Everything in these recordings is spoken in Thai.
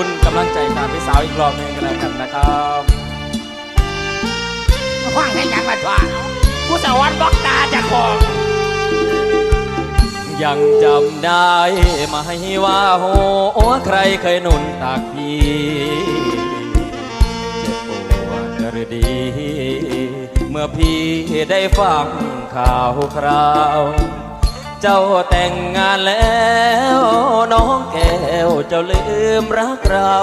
คุณกำลังใจจากพี่สาวอีกรอบหนึงกันแล้วกันนะครับมาฟังให้ยังมาว่าผู้สวรรค์บอกตาจะของ ยังจำได้ไหมว่าโหใครเคยหนุนตักพี่เจ็บปวดหรือดี เมื่อพี่ได้ฟังข่าวคราว เจ้าแต่งงานแล้ว น้องแก้วเจ้าลืมรักเรา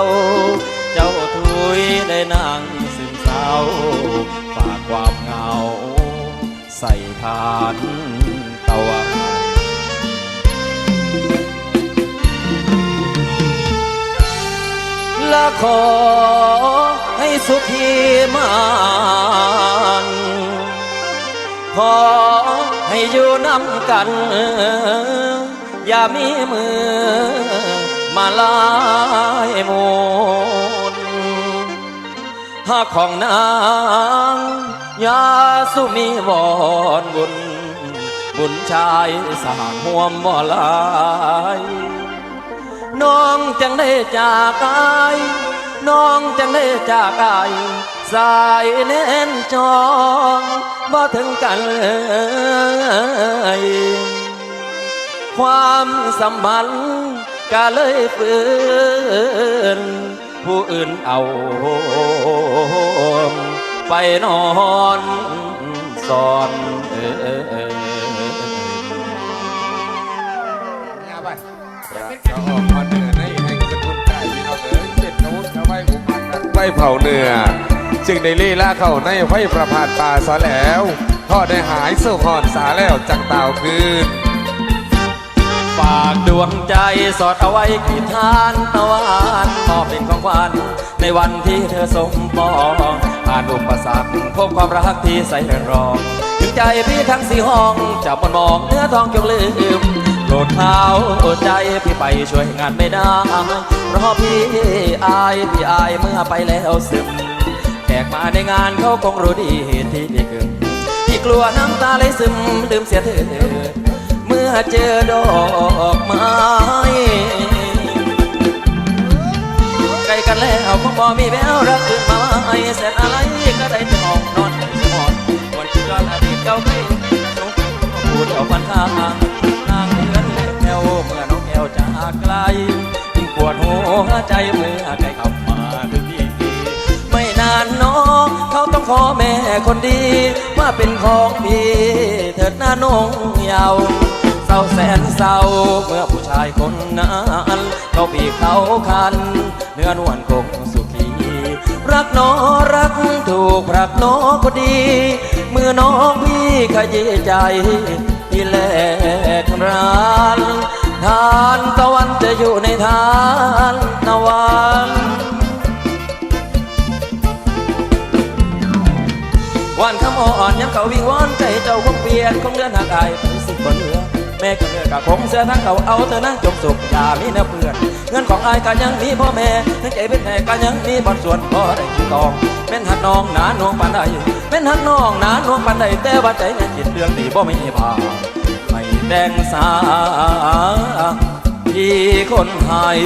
เจ้าทุยได้นั่งซึมเศร้าฝากความเหงา ใส่ทานตะวันละขอให้สุขีมันขอ ให้อยู่น้ำกัน อย่ามีมือมาลายมนหากของนางยาสุมีวอนบุญ บุญชายสาห่วมบ่ลายน้องจังได้จากกาย น้องจังได้จากกายสายเน้นจองบ่ถึงกันเลยความสัมพันธ์ก็เลยฝืนผู้อื่นเอาไปนอนสอนเออไปจะออกมาเหนือในแห่งสกุลไก่พี่น้อนกันไว้เผาเหนือ จึงได้ลี่ล่าเข้าในไฟประพาสป่าซะแล้วพ่อได้หายสู่หอนสาแล้วจักเต่าคืน ฝากดวงใจสอดเอาไว้กี่ทานตะวันมอบเป็นของขวัญในวันที่เธอสมปองผ่านอุปสรรคพบความรักที่ใสเรือนรองถึงใจพี่ทั้งสี่ห้องจะมันมองเนื้อทองจงลืมโปรดเท้าใจพี่ไปช่วยงานไม่ได้เพราะพี่อายพี่อายเมื่อไปแล้วซึม กมาในงานเขาคงรู้ดีที่พี่เกิดพี่กลัวน้ำตาเลยซึมลืมเสียเธอเมื่อเจอดอกไม้ใกล้กันแล้วคงบ่มีแววรักขึ้นมาไม่แสนอะไรก็ได้จะออกนอนสมอนวันที่ย้อนอดีตเก่าไปน้องพูดเอาฟันข้างนางเดือนแล้วเมื่อน้องแก้วจากไกลปวดหัวใจเมื่อใกล ขอแม่คนดีมาเป็นของพี่เถิดหน้าน้องยาวเศร้าแสนเศร้าเมื่อผู้ชายคนนั้นเขาปีเขาคัน เนื้อนวลคงสุขีรักน้อรักถูกรักน้อก็ดีเมื่อน้องพี่ขยี้ใจที่แลกร้านทานตะวันจะอยู่ในทัน ย้ำเขาวิ่งวอนใจเจ้าคงเปลี่ยนคงเลือนหากอายไปสิบ่เหลือแม่ก็เลือกกะคงเสียทั้งเขาเอาเธอนั่งจมสุขอย่ามีแนวเพื่อนเงินของอายก็ยังมีพ่อแม่ทั้งใจเป็นแห่ก็ยังมีบอนส่วนพ่อได้กินตองเป็นหักน้องหนาหน่วงปานใดเป็นหักน้องหนาหน่วงปานใดแต่ว่าใจยังคิดเรื่องดีบ่มีพาไม่แดงสาพี่คนไทย